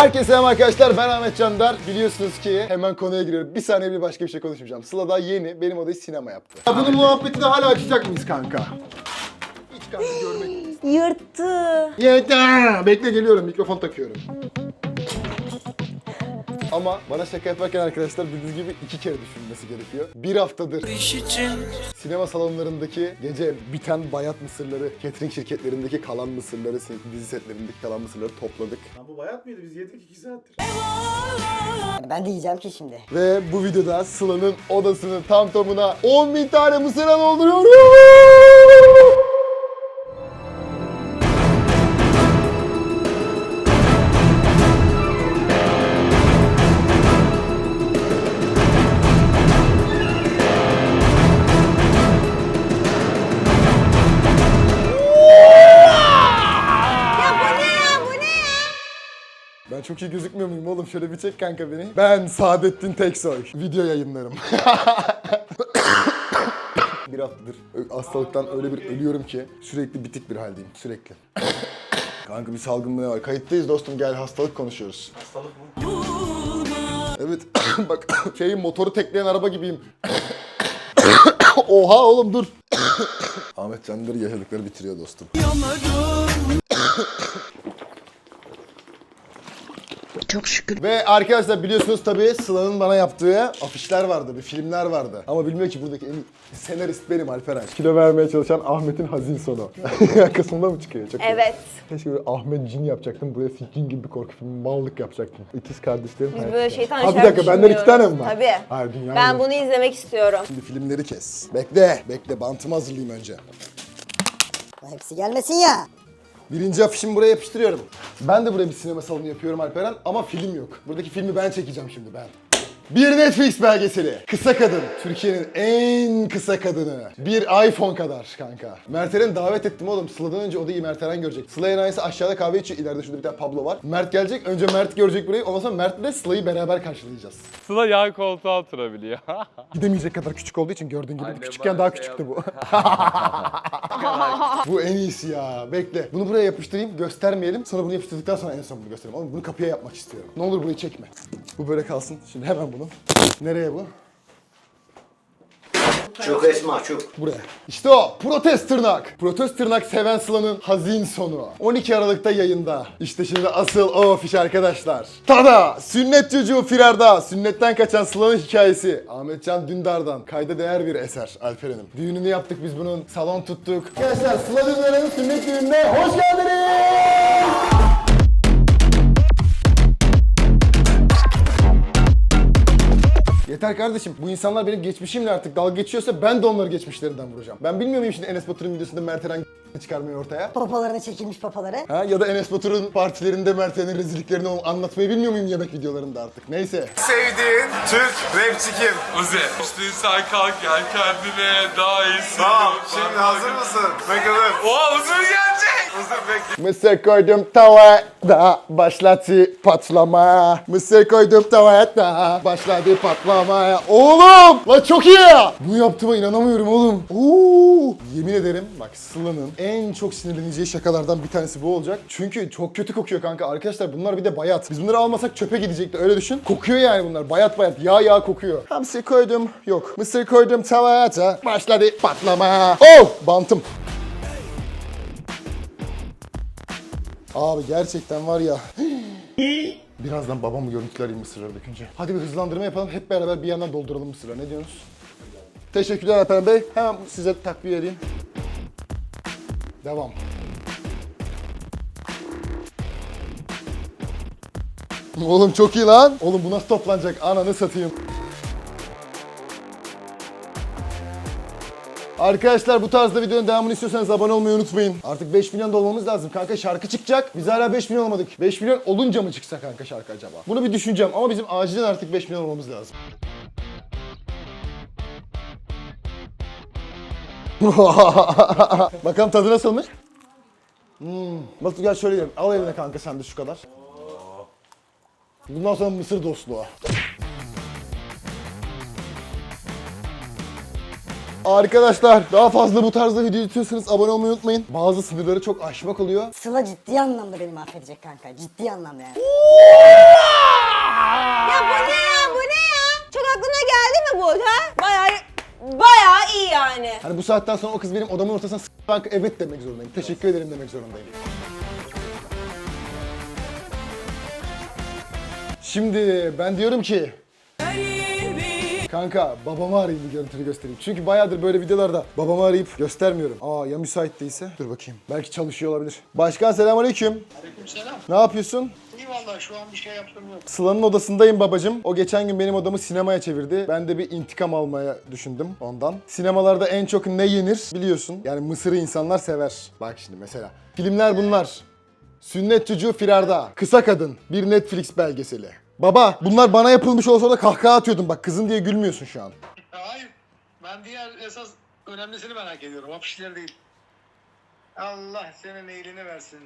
Herkese selam arkadaşlar ben Ahmet Candar. Biliyorsunuz ki hemen konuya giriyorum. Bir saniye bir başka bir şey konuşmayacağım. Sıla daha yeni benim odayı sinema yaptı. Ya bunun muhabbetini hala açacak mıyız kanka? Hiç kanka görmek Yırttı. Yeter. Bekle geliyorum mikrofon takıyorum. Ama bana şaka yaparken arkadaşlar bildiğiniz gibi iki kere düşünmesi gerekiyor. Bir haftadır sinema salonlarındaki gece biten bayat mısırları, catering şirketlerindeki kalan mısırları, dizi setlerindeki kalan mısırları topladık. Lan bu bayat mıydı? Biz yedik 2 saattir. Ben de yiyeceğim ki şimdi. Ve bu videoda Sıla'nın odasını tam tamına 10 bin tane mısıra dolduruyorum. Çok iyi gözükmüyor muyum oğlum? Şöyle bir çek kanka beni. Ben Saadettin Teksoy. Video yayınlarım. bir haftadır hastalıktan öyle bir ölüyorum ki sürekli bitik bir haldeyim. Sürekli. kanka bir salgın mı ne var? Kayıttayız dostum gel hastalık konuşuyoruz. Hastalık mı? Evet bak şeyin motoru tekleyen araba gibiyim. Oha oğlum dur. Ahmet Candır yaşadıkları bitiriyor dostum. Çok şükür. Ve arkadaşlar biliyorsunuz tabii Sıla'nın bana yaptığı afişler vardı, bir filmler vardı. Ama bilmiyor ki buradaki en iyi senarist benim Alperen. Kilo vermeye çalışan Ahmet'in hazin sonu. Kısmında mı çıkıyor? Çok iyi. Evet. Keşke böyle Ahmet Cin yapacaktım. Buraya Cin gibi bir korku filmi, mallık yapacaktım. İkiz kardeşlerim. Biz böyle şeytan Ha bir dakika benden iki tane mi var? Tabii. Hayır dünya Ben bunu izlemek istiyorum. Şimdi filmleri kes. Bekle, bekle. Bantımı hazırlayayım önce. Hepsi gelmesin ya. Birinci afişimi buraya yapıştırıyorum. Ben de buraya bir sinema salonu yapıyorum Alperen ama film yok. Buradaki filmi ben çekeceğim şimdi ben. Bir Netflix belgeseli. Kısa Kadın. Türkiye'nin en kısa kadını. Bir iPhone kadar kanka. Merteren davet ettim oğlum. Sıla'dan önce odayı Merteren görecek. Sıla enayisi aşağıda kahve içiyor. İleride şurada bir tane Pablo var. Mert gelecek. Önce Mert görecek burayı. Ondan sonra Mert'le Sıla'yı beraber karşılayacağız. Sıla yan koltuğa oturabiliyor. Gidemeyecek kadar küçük olduğu için gördüğün gibi Annem küçükken bana daha şey küçüktü bu. bu en iyisi ya. Bekle. Bunu buraya yapıştırayım, göstermeyelim. Sonra bunu yapıştırdıktan sonra en son bunu göstereyim. Ama bunu kapıya yapmak istiyorum. Ne olur burayı çekme. Bu böyle kalsın. Şimdi hemen bunu. Nereye bu? Çok esma çok. Buraya. İşte o. Protest tırnak. Protest tırnak seven Sıla'nın hazin sonu. 12 Aralık'ta yayında. İşte şimdi asıl o afiş arkadaşlar. Tada! Sünnet çocuğu firarda. Sünnetten kaçan Sıla'nın hikayesi. Ahmetcan Dündar'dan. Kayda değer bir eser Alperen'im. Düğününü yaptık biz bunun. Salon tuttuk. Arkadaşlar Sıla Dündar'ın sünnet düğününe hoş geldiniz. Yeter kardeşim. Bu insanlar benim geçmişimle artık dalga geçiyorsa ben de onları geçmişlerinden vuracağım. Ben bilmiyor muyum şimdi Enes Batur'un videosunda Mert Eren çıkarmayı ortaya? Popolarına çekilmiş popoları. Ha? Ya da Enes Batur'un partilerinde Mert Eren'in rezilliklerini anlatmayı bilmiyor muyum yemek videolarında artık? Neyse. Sevdiğin Türk rapçi kim? Uzi. Üstün sen kalk gel kendine daha iyisin. Tamam şimdi hazır mısın? Bakalım. Oha Uzi gelecek. Hazır bekle. Mısır koydum tavaya da başladı patlama. Mısır koydum tavaya da başladı patlamaya. Oğlum! La çok iyi ya! Bunu yaptığıma inanamıyorum oğlum. Oo! Yemin ederim bak Sıla'nın en çok sinirleneceği şakalardan bir tanesi bu olacak. Çünkü çok kötü kokuyor kanka. Arkadaşlar bunlar bir de bayat. Biz bunları almasak çöpe gidecekti öyle düşün. Kokuyor yani bunlar. Bayat bayat. Yağ yağ kokuyor. Hamsi koydum. Yok. Mısır koydum tavaya da başladı patlama. Oh! Bantım. Abi gerçekten var ya. Birazdan babamı görüntüler mısırları dökünce. Hadi bir hızlandırma yapalım. Hep beraber bir yandan dolduralım mısırları. Ne diyorsunuz? Teşekkürler Alper Bey. Hemen size takviye edeyim. Devam. Oğlum çok iyi lan. Oğlum bu nasıl toplanacak? Ananı satayım. Arkadaşlar bu tarzda videonun devamını istiyorsanız abone olmayı unutmayın. Artık 5 milyon dolmamız lazım kanka şarkı çıkacak. Biz hala 5 milyon olmadık. 5 milyon olunca mı çıksa kanka şarkı acaba? Bunu bir düşüneceğim ama bizim acilen artık 5 milyon olmamız lazım. Bakalım tadı nasılmış? Hmm. Batu gel şöyle yiyelim. Al eline kanka sen de şu kadar. Bundan sonra mısır dostluğu. Arkadaşlar daha fazla bu tarzda video istiyorsanız abone olmayı unutmayın. Bazı sınırları çok aşmak oluyor. Sıla ciddi anlamda beni mahvedecek kanka. Ciddi anlamda yani. ya bu ne ya bu ne ya? Çok aklına geldi mi bu ha? Bayağı Hani bu saatten sonra o kız benim odamın ortasına s- ben evet demek zorundayım. Teşekkür ederim demek zorundayım. Şimdi ben diyorum ki Kanka babamı arayayım bir görüntülü göstereyim. Çünkü bayağıdır böyle videolarda babamı arayıp göstermiyorum. Aa ya müsait değilse? Dur bakayım. Belki çalışıyor olabilir. Başkan selamünaleyküm. Aleykümselam. Ne yapıyorsun? İyi vallahi şu an bir şey yaptım yok. Sıla'nın odasındayım babacım. O geçen gün benim odamı sinemaya çevirdi. Ben de bir intikam almaya düşündüm ondan. Sinemalarda en çok ne yenir biliyorsun. Yani mısırı insanlar sever. Bak şimdi mesela. Filmler bunlar. Sünnet çocuğu firarda. Kısa kadın. Bir Netflix belgeseli. Baba bunlar bana yapılmış olsa da kahkaha atıyordum. Bak kızın diye gülmüyorsun şu an. Hayır. Ben diğer esas önemlisini merak ediyorum. Hapişleri değil. Allah senin iyiliğini versin.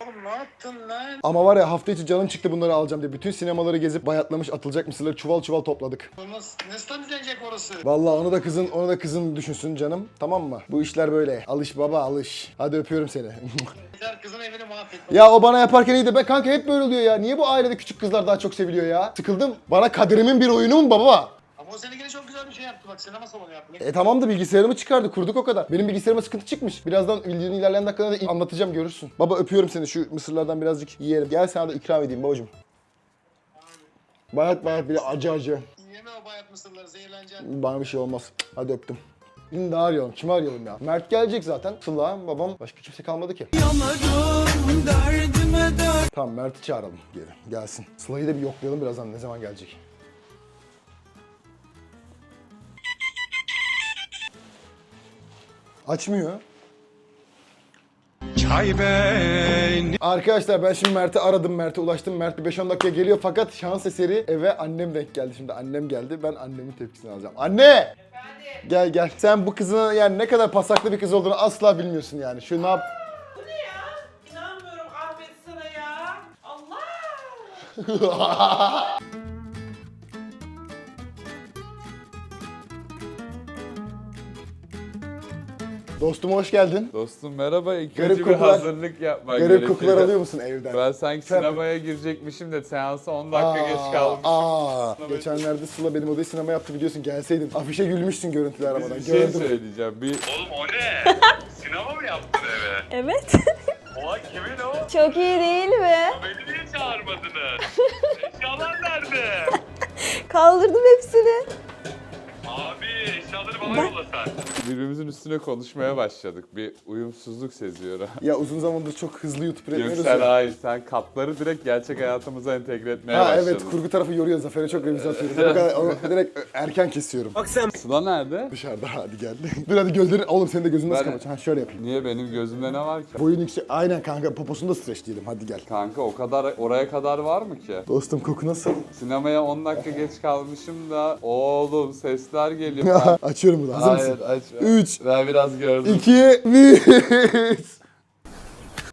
Oğlum ne yaptın lan? Ama var ya hafta içi canım çıktı bunları alacağım diye. Bütün sinemaları gezip bayatlamış atılacak mısırları çuval çuval topladık. Nasıl temizlenecek orası? Vallahi onu da kızın onu da kızın düşünsün canım. Tamam mı? Bu işler böyle. Alış baba alış. Hadi öpüyorum seni. Yeter kızın evini mahvet. ya o bana yaparken iyiydi. Ben kanka hep böyle oluyor ya. Niye bu ailede küçük kızlar daha çok seviliyor ya? Sıkıldım. Bana kaderimin bir oyunu mu baba? O seninkine çok güzel bir şey yaptı bak sinema salonu yaptı. E tamam da bilgisayarımı çıkardı. Kurduk o kadar. Benim bilgisayarıma sıkıntı çıkmış. Birazdan videonun ilerleyen dakikalarda da anlatacağım görürsün. Baba öpüyorum seni. Şu mısırlardan birazcık yiyelim. Gel sana da ikram edeyim babacım. Bayat bayat bir de acı acı. Yeme o bayat mısırları zehirleneceksin. Bana bir şey olmaz. Hadi öptüm. Şimdi daha arayalım. Kimi arayalım ya? Mert gelecek zaten. Sıla, babam. Başka kimse kalmadı ki. Tamam Mert'i çağıralım geri. Gelsin. Sıla'yı da bir yoklayalım birazdan. Ne zaman gelecek? Açmıyor. Arkadaşlar ben şimdi Mert'i aradım, Mert'e ulaştım. Mert bir 5-10 dakika geliyor fakat şans eseri eve annem denk geldi. Şimdi annem geldi, ben annemin tepkisini alacağım. Anne! Gel gel. Sen bu kızın yani ne kadar pasaklı bir kız olduğunu asla bilmiyorsun yani. Şu ne yap... Bu ne ya? İnanmıyorum Ahmet sana ya. Allah! Dostum hoş geldin. Dostum merhaba. İlk Garip bir kokular- hazırlık yapman Garip gerekiyor. kokular alıyor musun evden? Ben sanki Sen- sinemaya girecekmişim de seansa 10 dakika geç kalmışım. Aa, geçenlerde Sıla benim odayı sinema yaptı biliyorsun gelseydin. Afişe gülmüşsün görüntüler aramadan. Bir şey Gördüm. söyleyeceğim. Bir... Oğlum o ne? Sinema mı yaptın eve? Evet. Oha kimin o? Çok iyi değil mi? Beni niye çağırmadınız? Eşyalar nerede? Kaldırdım hepsini. Abi eşyaları bana yolla sen. Birbirimizin üstüne konuşmaya başladık. Bir uyumsuzluk seziyorum. Ya uzun zamandır çok hızlı YouTube Yok üretmiyoruz sen ya. hayır. Sen katları direkt gerçek hayatımıza entegre etmeye Ha başladın. evet kurgu tarafı yoruyor Zafer'e çok revize atıyorum. O kadar, onu direkt erken kesiyorum. Sıla nerede? Dışarıda hadi gel. Dur hadi gözlerin oğlum senin de gözün nasıl Ben- kapaç? Ha şöyle yapayım. Niye benim gözümde ne var ki? Boyun yüksek. Aynen kanka poposunda streç diyelim hadi gel. Kanka o kadar oraya kadar var mı ki? Dostum koku nasıl? Sinemaya 10 dakika geç kalmışım da oğlum sesler geliyor. Ben- Açıyorum bunu hazır Hayır mısın? aç. 3, Ben biraz gördüm. 2, 1.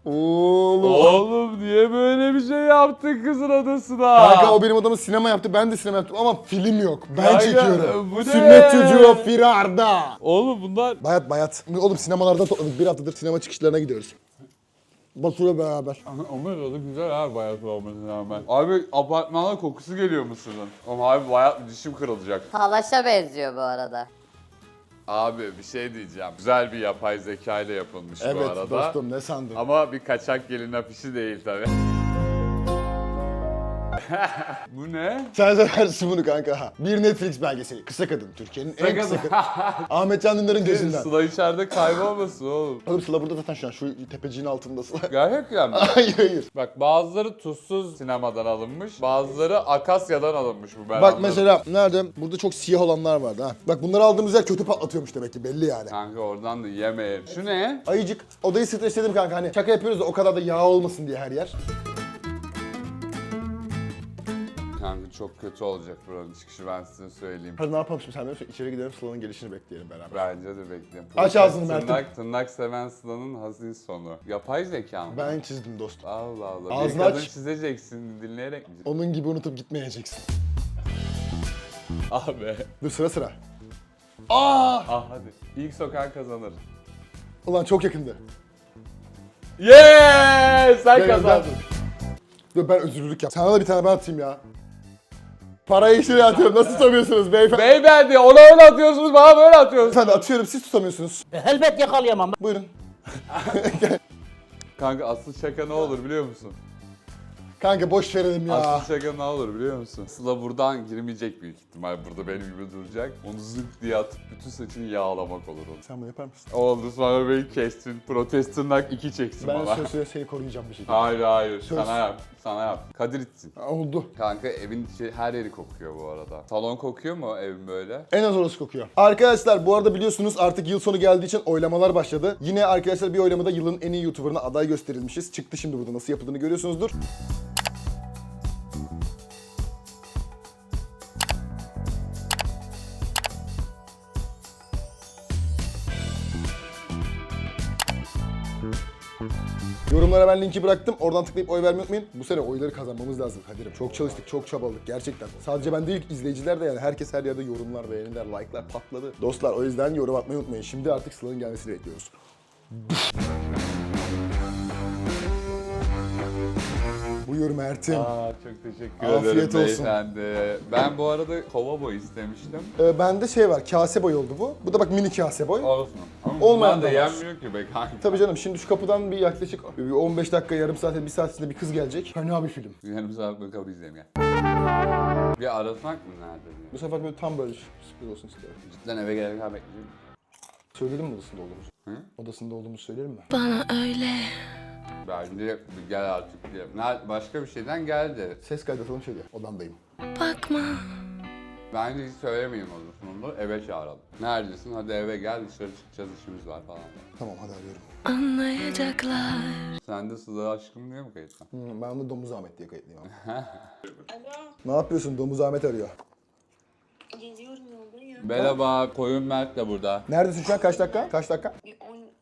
Oğlum. Oğlum niye böyle bir şey yaptın kızın odasına? Kanka o benim odamı sinema yaptı. Ben de sinema yaptım ama film yok. Ben Kanka, çekiyorum. bu ne? Sünnet çocuğu firarda. Oğlum bunlar... Bayat bayat. Oğlum sinemalarda topladık. Bir haftadır sinema çıkışlarına gidiyoruz. Batur'la beraber. Ama tadı güzel abi bayat olmasına rağmen. Abi apartmana kokusu geliyor musunun? Ama abi bayat dişim kırılacak. Talaşa benziyor bu arada. Abi bir şey diyeceğim. Güzel bir yapay zeka ile yapılmış bu Evet arada. dostum ne sandın? Ama bir kaçak gelin afişi değil tabi. bu ne? Sen seversin bunu kanka. Bir Netflix belgeseli. Kısa Kadın. Türkiye'nin en kısa kadın. Ahmet Can Dündar'ın gözünden. Sıla içeride kaybolmasın oğlum. Oğlum Sıla burada zaten şu an. Şu tepeciğin altında Sıla. Gayet yani. hayır hayır. Bak bazıları tuzsuz sinemadan alınmış, bazıları Akasya'dan alınmış bu ben Bak anladım. mesela nerede? Burada çok siyah olanlar vardı ha. Bak bunları aldığımız yer kötü patlatıyormuş demek ki belli yani. Kanka oradan da yemeyelim. Şu ne? Ayıcık. Odayı streçledim kanka hani şaka yapıyoruz da o kadar da yağ olmasın diye her yer. Kanka çok kötü olacak buranın çıkışı ben size söyleyeyim. Hadi ne yapalım şimdi sen de içeri gidelim Sıla'nın gelişini bekleyelim beraber. Bence de bekleyin. Aç ağzını Mert'im. Tırnak, tırnak seven Sıla'nın hazin sonu. Yapay zeka mı? Ben çizdim dostum. Allah Allah. Ağzını bir kadın aç. çizeceksin dinleyerek mi? Onun gibi unutup gitmeyeceksin. Abi. Dur sıra sıra. Aa! Ah hadi. İlk sokan kazanır. Ulan çok yakındı. Yeah! Sen Gel, kazandın. Dur ben özürlülük yap. Sana da bir tane ben atayım ya. Parayı içine atıyorum. Nasıl tutamıyorsunuz beyefendi? Beyefendi ona öyle atıyorsunuz bana böyle atıyorsunuz. Efendim atıyorum siz tutamıyorsunuz. Elbet yakalayamam. Buyurun. Kanka asıl şaka ne olur biliyor musun? Kanka boş verelim ya. Asıl şaka ne olur biliyor musun? Sıla buradan girmeyecek büyük ihtimal. Burada benim gibi duracak. Onu zık diye atıp bütün saçını yağlamak olur onun. Sen bunu yapar mısın? Oldu sonra beni kestin. Protestinler iki çeksin Ben bana. söz söz seni koruyacağım bir şekilde. Hayır hayır Söz. sana yap. Sana yap. Kadir itsin. Ha, Oldu. Kanka evin içi her yeri kokuyor bu arada. Salon kokuyor mu evin böyle? En az orası kokuyor. Arkadaşlar bu arada biliyorsunuz artık yıl sonu geldiği için oylamalar başladı. Yine arkadaşlar bir oylamada yılın en iyi YouTuber'ına aday gösterilmişiz. Çıktı şimdi burada nasıl yapıldığını görüyorsunuzdur. Yorumlara ben linki bıraktım. Oradan tıklayıp oy vermeyi unutmayın. Bu sene oyları kazanmamız lazım Kadir'im. Çok çalıştık, çok çabaladık gerçekten. Sadece ben değil, izleyiciler de yani herkes her yerde yorumlar, beğeniler, like'lar patladı. Dostlar o yüzden yorum atmayı unutmayın. Şimdi artık Sıla'nın gelmesini bekliyoruz. Buyur Mert'im. Aa çok teşekkür Afiyet ederim olsun. beyefendi. Ben bu arada kova boy istemiştim. Ee, bende şey var, kase boy oldu bu. Bu da bak mini kase boy. Olsun. Ama Olmayan bundan da da var. yenmiyor ki be kanka. Tabii canım şimdi şu kapıdan bir yaklaşık bir 15 dakika, yarım saat, bir saat içinde bir kız gelecek. Fena bir film. Yarım saat bakalım izleyeyim ya. Bir arasak mı nerede diye. Bu sefer böyle tam böyle sürpriz olsun istiyorum. Cidden eve kadar bekleyeceğim. Söyleyelim mi odasında olduğumuzu? Hı? Odasında olduğumuzu söyleyelim mi? Bence bir gel artık diye. Ner- Başka bir şeyden geldi. Ses kaydatalım şöyle. Odamdayım. Bence hiç söylemeyeyim o zaman. Eve çağıralım. Neredesin? Hadi eve gel dışarı çıkacağız işimiz var falan. Tamam hadi arıyorum. Sen de Sıla aşkım diye mi kayıtlı? Hmm, ben de Domuz Ahmet diye kayıtlıyım abi. ne yapıyorsun? Domuz Ahmet arıyor. Geziyorum yoldayım. Merhaba, Koyun Mert de burada. Neredesin şu an? Kaç dakika? Kaç dakika? Bir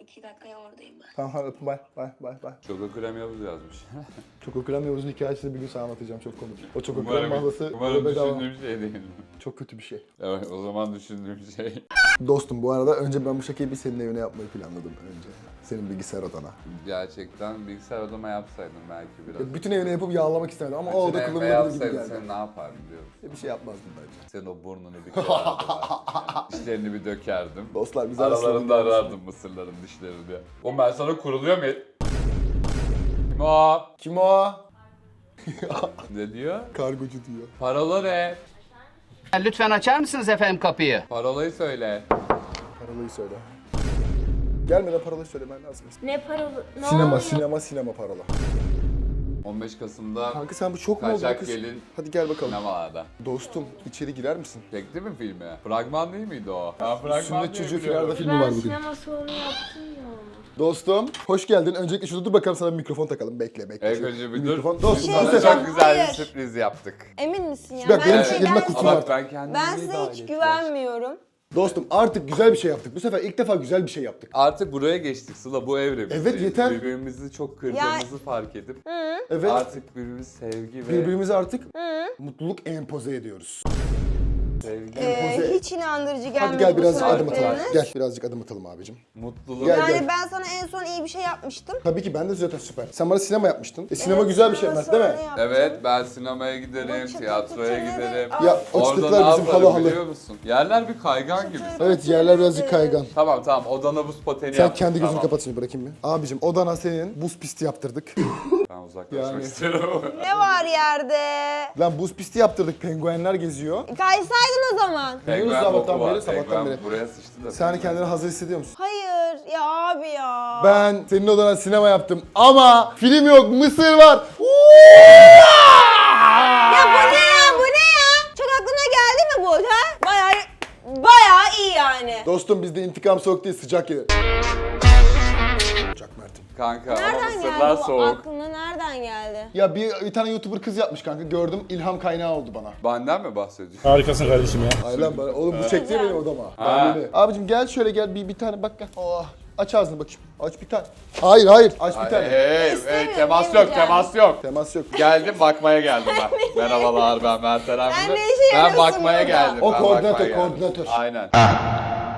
12 dakikaya oradayım ben. Tamam hadi öpün bay bay bay bay. Çokokrem Yavuz yazmış. Çokokrem Yavuz'un hikayesini bir gün sana anlatacağım çok komik. O Çokokrem umarım, mağazası umarım düşündüğüm şey değil. Çok kötü bir şey. Evet, o zaman düşündüğüm şey. Dostum bu arada önce ben bu şakayı bir senin evine yapmayı planladım önce. Senin bilgisayar odana. Gerçekten bilgisayar odama yapsaydım belki biraz. Ya Bütün evine yapıp yağlamak istemedim ama o evime kullanılabilir gibi geldi. sen ne yapardın biliyor musun? Bir şey yapmazdım bence. Senin o burnunu bir kırardım. dişlerini bir dökerdim. Dostlar güzel Aralarında arardım mısırların dişlerini. O ben sana kuruluyor mu? Kim o? Kim o? Ne diyor? Kargocu diyor. Parola ne? Lütfen açar mısınız efendim kapıyı? Parolayı söyle. Parolayı söyle. Gelmeden parolayı söylemen lazım. Ne paralı? Ne Sinema, oluyor? sinema, sinema parola. 15 Kasım'da Kanka sen bu çok mu oldu Kaçak kız? Gelin Hadi gel bakalım. sinemalarda. Dostum içeri girer misin? Çekti mi filmi? Fragman değil miydi o? Ben fragman Sünnet diye çocuğu biliyorum. finalde filmi var bugün. sinema salonu yaptım ya. Dostum hoş geldin. Öncelikle şurada dur bakalım sana bir mikrofon takalım. Bekle bekle. Evet önce bir dur. mikrofon. Dostum sana bu sefer... çok güzel bir Hayır. sürpriz yaptık. Emin misin ya? Bak, benim Ben şu şeyden- elimde kutu Ama var. ben kendimi Ben size hiç güvenmiyorum. Dostum artık güzel bir şey yaptık. Bu sefer ilk defa güzel bir şey yaptık. Artık buraya geçtik Sıla bu evremizdeyiz. Evet, yeter. Birbirimizi çok kırdığımızı fark edip Evet. artık birbirimiz sevgi ve Birbirimize artık mutluluk empoze ediyoruz. Sevgi Ee, hiç inandırıcı gelmedi Hadi gel bu birazcık adım atalım. söyledikleriniz. Gel birazcık adım atalım abicim. mutluluk. Gel, Yani gel. ben sana en son iyi bir şey yapmıştım. Tabii ki ben de zaten süper. Sen bana sinema yapmıştın. E sinema Evet, güzel bir şey Mert değil mi? Evet ben sinemaya giderim, çıtır tiyatroya çıtırları giderim. Ya o ne bizim halı halı. biliyor musun? Yerler bir kaygan gibi. Evet yerler birazcık kaygan. Tamam tamam odana buz pateni Sen yap. kendi gözünü Tamam. kapat şimdi bırakayım bir. Abicim odana senin buz pisti yaptırdık. Ben uzaklaşmak Yani. istiyorum. Ne var yerde? Lan buz pisti yaptırdık. Penguenler geziyor. Kaysaydın o zaman. Penguen sabahtan beri, sabahtan beri. buraya sıçtı da. Sen kendini hazır hissediyor musun? Hayır ya abi ya. Ben senin odana sinema yaptım ama film yok, mısır var. Ya bu ne ya bu ne ya? Çok aklına geldi mi bu ha? Bayağı bayağı iyi yani. Dostum bizde intikam soğuk değil, sıcak gelir. Sıcak Mert'im. Kanka ama Nereden mısırlar geldi bu soğuk. aklına nereden geldi? Ya bir, bir tane YouTuber kız yapmış kanka. Gördüm, ilham kaynağı oldu bana. Benden mi bahsediyorsun? Harikasın kardeşim ya. Ay lan bana, oğlum bu çekti ya benim odama. Ha. Ben. Abicim gel şöyle gel bir, bir tane bak gel. Oh, aç ağzını bakayım. Aç bir tane. Hayır hayır, aç bir Hey, tane. hey, hey, İstemiyorum, temas yok, yemeyeceğim. temas yok. Temas yok. Geldim bakmaya geldim ben. Merhabalar ben Mert Eren Bilir. ne işe Ben yarıyorsun bakmaya burada? geldim. O ben koordinatör, bakmaya geldim. koordinatör. Aynen.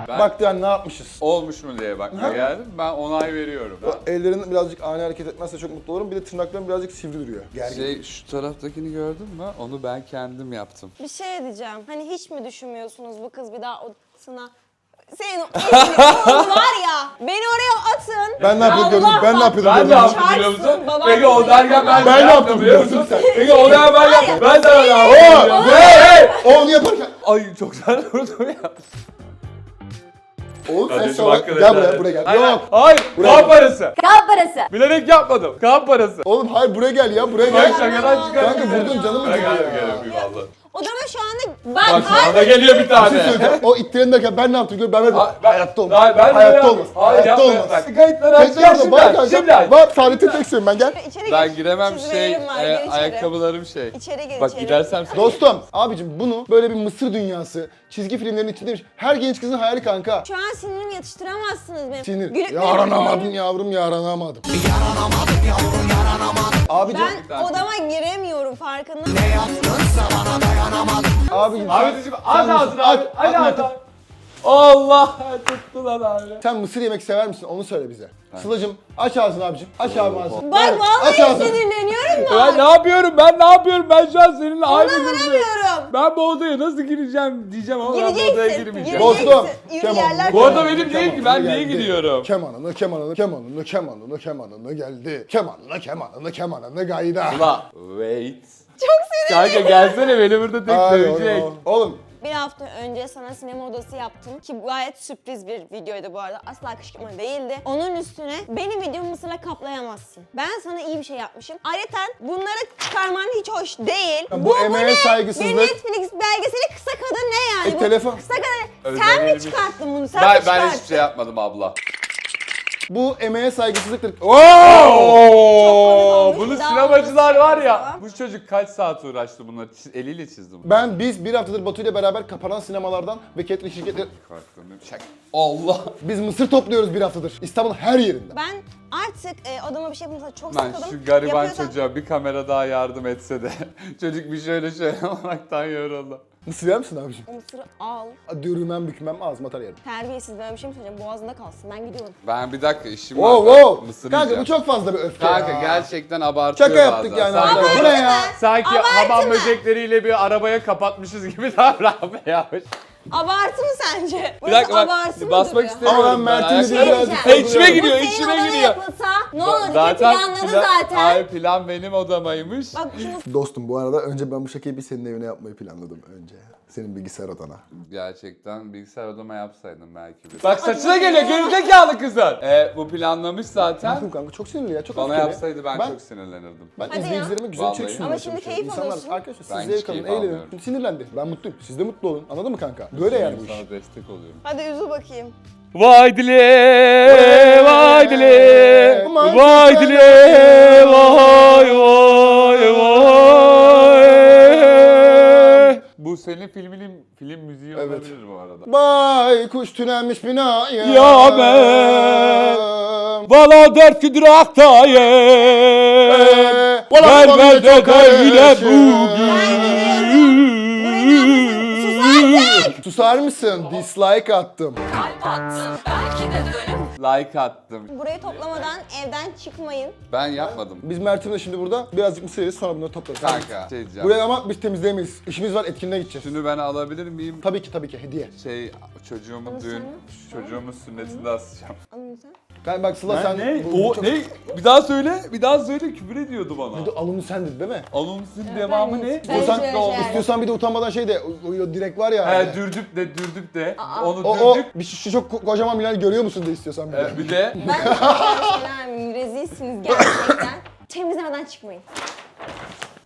Ben- Baktı yani ne yapmışız. Olmuş mu diye bakmaya geldim. Ben onay veriyorum. Ellerin birazcık ani hareket etmezse çok mutlu olurum. Bir de tırnakların birazcık sivri duruyor. Gergin. Şey şu taraftakini gördün mü? Onu ben kendim yaptım. Bir şey diyeceğim. Hani hiç mi düşünmüyorsunuz bu kız bir daha odasına... Senin o var ya. Beni oraya atın. Ben ne yapıyordum? Allah Ben ne yapıyordum Ben mü? yaptım biliyor musun? Çarpsın, Peki o derken ben, Ben ne ne yaptım biliyor biliyor musun? sen? Peki o derken ben yaptım. Ben sana ne yaptım? Hey hey! O onu yaparken. Ay çok güzel vurdum ya. Oğlum sen Kardeşim gel helal buraya et. buraya gel. Hayır, Yok. Hayır. Buraya Kan parası. Kan parası. Bilerek yapmadım. Kan parası. Oğlum hayır buraya gel ya buraya Ben gel. şakadan çıkarım. Kanka vurdun canım Ben acıdı gel ya. gel öpeyim valla. Odama şu anda... Bak Bak, sana da geliyor bir Bir şey tane. söyleyeceğim. O ittiren derken ben ne yaptım gör ben, ben, Ha, ben- hayatta olmaz. Hayır, ben de hayatta olmaz. Hayır, hayatta yapma. olmaz. Bak, Kayıtları Tek açacağım yerde var şimdiden. kanka. Şimdiden. Var Saadet'e tek söyleyeyim ben gel. İçeri Ben gir. giremem şey, Çizmelerim var, e, gir içeri. ayakkabılarım şey. İçeri gir Bak içeri. gidersem sen... Dostum, abicim bunu böyle bir Mısır dünyası, çizgi filmlerin içindeymiş. Her genç kızın hayali kanka. Şu an sinirimi yatıştıramazsınız benim. Sinir. Gülüp Yaranamadım yavrum, yaranamadım. Yaranamadım yavrum, yaranamadım. Abicim, Ben odama giremiyorum farkında. abicim Abicim sen, aç ağzını Mısır- abi. aç, Aç aç, ağzını. Allah tuttu lan abi. Sen mısır yemek sever misin? Onu söyle bize. Sıla'cım aç ağzını abicim. Aç abi ağzını. Bak vallahi ağzını. sinirleniyorum Ben bak. ne yapıyorum? Ben ne yapıyorum? Ben şu an seninle aynı durumdayım. Ben bu odaya nasıl gireceğim diyeceğim ama ben bu odaya girmeyeceğim. Dostum, keman. Bu arada benim değil ki, ben niye gidiyorum? Kemanını, kemanını, kemanını, kemanını, kemanını geldi. Kemanını, kemanını, kemanını gayda. Ula wait. Çok sinirliyim. Kanka gelsene beni burada tek Ay, dövecek. oğlum. Oğlum Bir hafta önce sana sinema odası yaptım ki bu gayet sürpriz bir videoydu bu arada. Asla kışkırtma değildi. Onun üstüne benim videomu mısırla kaplayamazsın. Ben sana iyi bir şey yapmışım. Ayrıca bunları çıkarman hiç hoş değil. Ya bu emeğe ne? saygısızlık. Bir Netflix belgeseli kısa kadın ne yani? E, Bu telefon. Kısa kadın. Özel Sen mi çıkarttın bunu? Sen Ben, mi ben çıkarttın? hiçbir şey yapmadım abla. Bu emeğe saygısızlıktır. olmuş. Bunu Daha sinemacılar var ya. Bu çocuk kaç saat uğraştı bununla? Çiz- Eliyle çizdi bunu. Ben biz bir haftadır Batu ile beraber kapanan sinemalardan ve catering şirketleri... Şak. Allah. Biz mısır topluyoruz bir haftadır. İstanbul'un her yerinde. Ben artık e, odama bir şey yapmasına çok Ben sıkıldım. şu gariban Yapıyorsam- çocuğa bir kamera daha yardım etse de. Çocuk bir şöyle şöyle olmaktan yoruldu. Mısır yer misin abicim? O mısırı al. Dürümem bükmem ağzıma atar yerim. Terbiyesiz ben bir şey mi söyleyeceğim? Boğazında kalsın. Ben gidiyorum. Ben bir dakika işim Wow var. wow. Mısır Kanka bu yiyeceğim. çok fazla bir öfke Kanka ya. gerçekten abartıyor Şaka yaptık bazen. yani. Sanki. Bu ne ya? sanki Abartma. hamam böcekleriyle bir arabaya kapatmışız gibi davranmıyor. Abartı mı sence? Bir Burası dakika abartı bak mı basmak duruyor? istemiyorum. Ama ben Mert'in ayağa- dediğine birazcık Şey Ha, içime giriyor, Bu senin içime odana giriyor. yapılsa ne olur ki planladı plan- zaten. Ay plan benim odamaymış. Bak şunu Dostum bu arada önce ben bu şakayı bir senin evine yapmayı planladım önce. Senin bilgisayar odana. Gerçekten bilgisayar odama yapsaydım belki bir. Bak saçına geliyor gerizekalı kızlar. E, bu planlamış zaten. yapayım kanka çok sinirli ya çok Bana öfkeli. yapsaydı ben, ben çok sinirlenirdim. Ben Hadi ya. izleyicilerime güzel Vallahi. sunmaya Ama şimdi çalışıyorum. keyif İnsanlar, alıyorsun. arkadaşlar Ben siz hiç zevk alın, keyif eğlenin. almıyorum. Sinirlendi. Ben mutluyum. Siz de mutlu olun. Anladın mı kanka? Böyle yani bu iş. Sana destek oluyorum. hadi üzül bakayım. Vay dile, vay dile, vay dile, vay vay vay. Senin filminin film müziği Evet. olabilir bu arada. Baykuş tünenmiş binaya. Ya ben- Valla dört gündür aktayım. Ee, valla Ben ben de çok böyle ayrışım. Susar mısın? Dislike attım. Like attım. Burayı toplamadan evden çıkmayın. Ben yapmadım. Biz Mert'imle şimdi burada birazcık mısır yeriz sonra bunları toplarız. Kanka. Şey diyeceğim. Buraya ama biz temizleyemeyiz. İşimiz var etkinliğe gideceğiz. Şunu ben alabilir miyim? Tabii ki tabii ki hediye. Şey çocuğumun düğün, çocuğumun sünnetinde asacağım. Alın sen. Kanka bak Sıla sen... bu- bu O çok- ne? Bir daha söyle. Bir daha söyle küfür ediyordu bana. Bir de alımı sendin değil mi? Anonsun devamı ben ne? ben İstiyorsan, hiç öyle şey- istiyorsan bir de utanmadan şey de, o, o, direkt var ya. He hani. dürdüp de dürdüp de. Onu o, o, dürdük. bir şu çok ko- kocaman Bilal görüyor musun de istiyorsan bir de. Ee, bir de Ben de şeyler rezilsiniz gerçekten. Temizlemeden çıkmayın.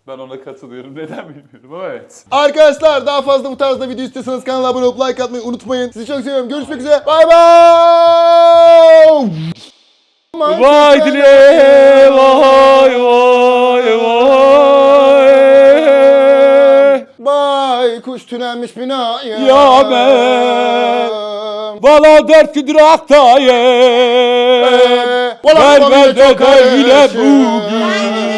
Ben ona katılıyorum. Neden bilmiyorum ama evet. Arkadaşlar daha fazla bu tarzda video istiyorsanız kanala abone olup like atmayı unutmayın. Sizi çok seviyorum. Görüşmek üzere. Bay bay. Vay dile vay vay vay. Baykuş tünenmiş binaya. Ya ben- Valla dört gündür aktayım. Ee, Ben ben de böyle bugün.